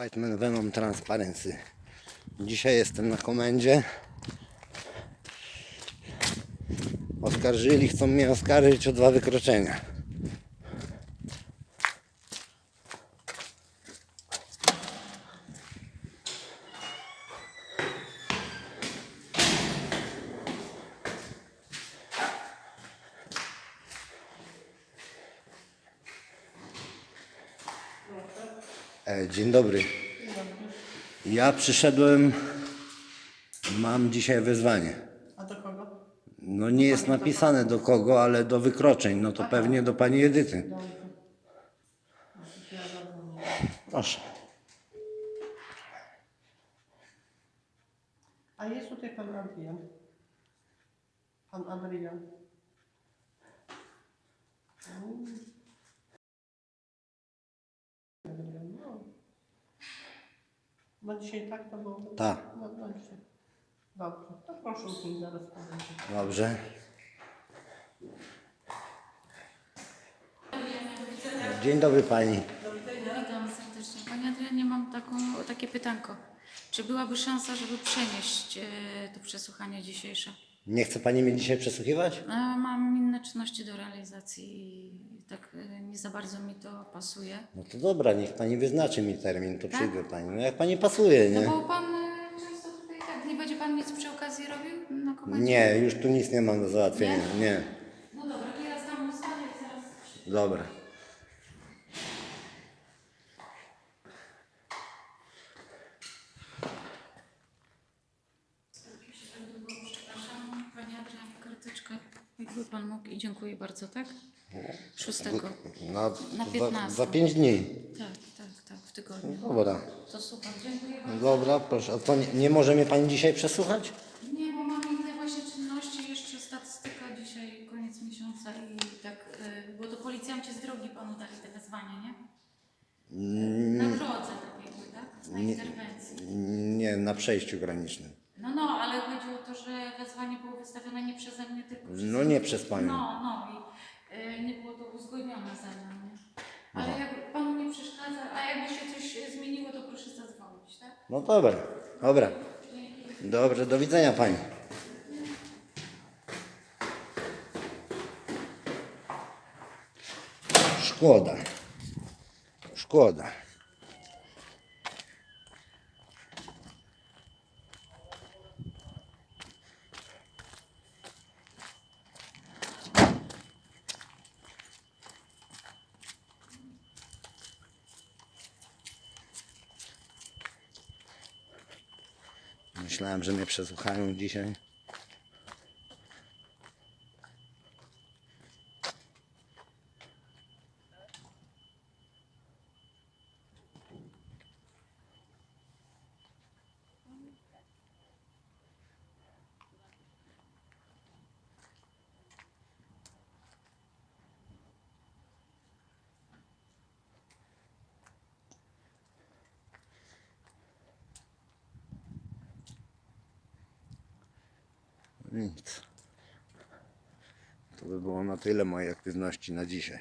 Whiteman Venom Transparency. Dzisiaj jestem na komendzie. Oskarżyli, chcą mnie oskarżyć o dwa wykroczenia. Dzień dobry. Ja przyszedłem, mam dzisiaj wezwanie. A do kogo? No nie jest napisane do kogo, ale do wykroczeń. No to pewnie do pani Edyty. Proszę. A jest tutaj pan Adrian. Pan Adrian. Mm. Adrian, no. No dzisiaj tak to było? Tak. No, no dzisiaj. Dobrze, to proszę usiąść, zaraz podejdę. Dobrze. Dzień dobry pani. Witam serdecznie. Panie Adrianie, mam taką, takie pytanko. Czy byłaby szansa, żeby przenieść e, to przesłuchanie dzisiejsze? Nie chce pani mnie dzisiaj przesłuchiwać? No, mam inne czynności do realizacji i tak e, nie za bardzo mi to pasuje. No to dobra, niech pani wyznaczy mi termin, to Tak? przyjdę pani. No jak pani pasuje, No nie? bo pan e, często tutaj tak, nie będzie pan nic przy okazji robił na komendzie? Nie, już tu nic nie mam do załatwienia. Nie. No dobra, to ja znam ustawę i zaraz... Dobra. Jakby pan mógł i dziękuję bardzo, tak? Szóstego. Na, Na za, 15. za pięć dni. Tak, tak, tak, w tygodniu. Dobra. To super, dziękuję bardzo. Dobra, proszę. A co, nie, nie może mnie pani dzisiaj przesłuchać? Nie, bo mam inne właśnie czynności, jeszcze statystyka dzisiaj, koniec miesiąca i tak, y, bo to policjanci z drogi panu dali te wezwanie, nie? Na drodze tak jakby, tak? Na interwencji. Nie, na przejściu granicznym. No, no, ale chodzi o to, że wezwanie było wystawione nie przeze mnie, tylko przez... No nie przez panią. No, no i y, nie było to uzgodnione ze mną, nie? Ale jak panu nie przeszkadza, a jakby się coś zmieniło, to proszę zadzwonić, tak? No dobra, dobra. Dobrze, do widzenia pani. Szkoda. Szkoda. Myślałem, że mnie przesłuchają dzisiaj. Nic. To by było na tyle mojej aktywności na dzisiaj.